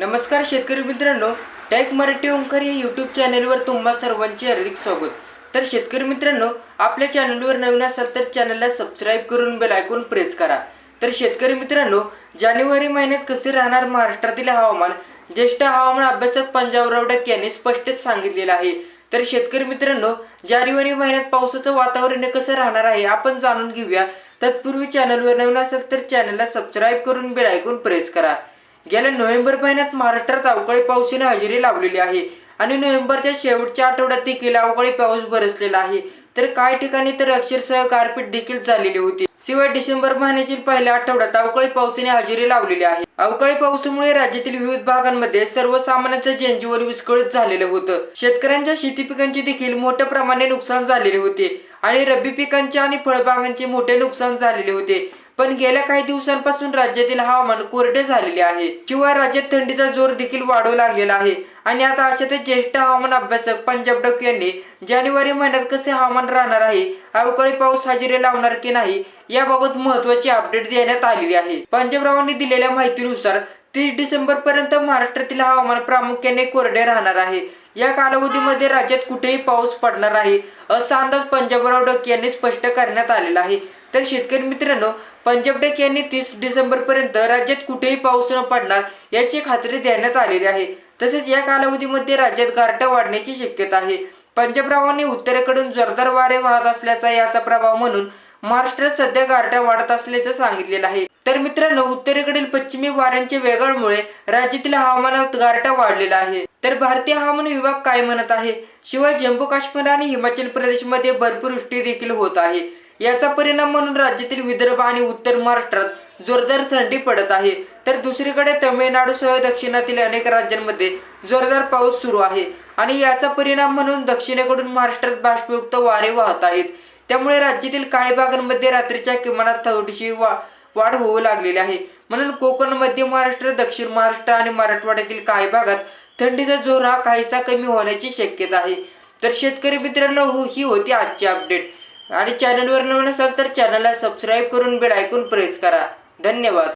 नमस्कार शेतकरी मित्रांनो टॅक मराठी ओंकार या यूट्यूब चॅनलवर तुम्हा सर्वांचे हार्दिक स्वागत. तर शेतकरी मित्रांनो आपल्या चॅनलवर नवीन असाल तर चॅनलला सबस्क्राईब करून बेल आयकॉन प्रेस करा. तर शेतकरी मित्रांनो जानेवारी महिन्यात कसे राहणार महाराष्ट्रातील हवामान? ज्येष्ठ हवामान अभ्यासक पंजाबराव डक यांनी स्पष्टच सांगितलेलं आहे. तर शेतकरी मित्रांनो जानेवारी महिन्यात पावसाचं वातावरण कसं राहणार आहे आपण जाणून घेऊया. तत्पूर्वी चॅनलवर नवीन असेल तर चॅनलला सबस्क्राईब करून बेल आयकॉन प्रेस करा. गेल्या नोव्हेंबर महिन्यात महाराष्ट्रात अवकाळी पावसाने हजेरी लावलेली आहे. आणि नोव्हेंबरच्या शेवटच्या आठवड्यात देखील अवकाळी पाऊस बरसलेला आहे. तर काही ठिकाणी तर अक्षरशः गारपीट देखील झालेली होती. शिवाय डिसेंबर महिन्यातील पहिल्या आठवड्यात अवकाळी पावसाने हजेरी लावलेली आहे. अवकाळी पावसामुळे राज्यातील विविध भागांमध्ये सर्वसामान्यांचं जनजीवन विस्कळीत झालेलं होतं. शेतकऱ्यांच्या शेती पिकांचे देखील मोठ्या प्रमाणे नुकसान झालेले होते. आणि रब्बी पिकांचे आणि फळबागांचे मोठे नुकसान झालेले होते. पण गेल्या काही दिवसांपासून राज्यातील हवामान कोरडे झालेले आहे. शिवाय राज्यात थंडीचा जोर देखील वाढू लागलेला आहे. आणि आता अशातच ज्येष्ठ हवामान अभ्यासक पंजाब डक यांनी जानेवारी महिन्यात कसे हवामान राहणार आहे अवकाळी पाऊस हजेरी लावणार की नाही याबाबत महत्वाची अपडेट देण्यात आलेली आहे. पंजाबरावांनी दिलेल्या माहितीनुसार तीस डिसेंबर पर्यंत महाराष्ट्रातील हवामान प्रामुख्याने कोरडे राहणार आहे. या कालावधीमध्ये राज्यात कुठेही पाऊस पडणार आहे असा अंदाज पंजाबराव डक यांनी स्पष्ट करण्यात आलेला आहे. तर शेतकरी मित्रांनो पंजाब डक यांनी तीस डिसेंबर पर्यंत राज्यात कुठेही पाऊस न पडणार याची खात्री देण्यात आलेली आहे. तसेच या कालावधीमध्ये राज्यात गारठा वाढण्याची शक्यता आहे. पंजाबरावांनी उत्तरेकडून जोरदार वारे वाहत असल्याचा याचा प्रभाव म्हणून महाराष्ट्रात सध्या गारठा वाढत असल्याचं सांगितलेलं आहे. तर मित्रांनो उत्तरेकडील पश्चिमी वाऱ्यांच्या वेगामुळे राज्यातील हवामानात गारठा वाढलेला आहे. तर भारतीय हवामान विभाग काय म्हणत आहे? शिवाय जम्मू काश्मीर आणि हिमाचल प्रदेशमध्ये भरपूर वृष्टी देखील होत आहे. याचा परिणाम म्हणून राज्यातील विदर्भ आणि उत्तर महाराष्ट्रात जोरदार थंडी पडत आहे. तर दुसरीकडे तमिळनाडूसह दक्षिणातील अनेक राज्यांमध्ये जोरदार पाऊस सुरू आहे आणि याचा परिणाम म्हणून दक्षिणेकडून महाराष्ट्रात बाष्पयुक्त वारे वाहत आहेत. त्यामुळे राज्यातील काही भागांमध्ये रात्रीच्या किमानात थोडीशी वा वाढ होऊ लागलेली आहे. म्हणून कोकण मध्य महाराष्ट्र दक्षिण महाराष्ट्र आणि मराठवाड्यातील काही भागात थंडीचा जोर हा काहीसा कमी होण्याची शक्यता आहे. तर शेतकरी मित्रांनो ही होती आजची अपडेट आणि चॅनलवर नवीन असाल तर चॅनलला सबस्क्राईब करून बेल ऐकून प्रेस करा. धन्यवाद.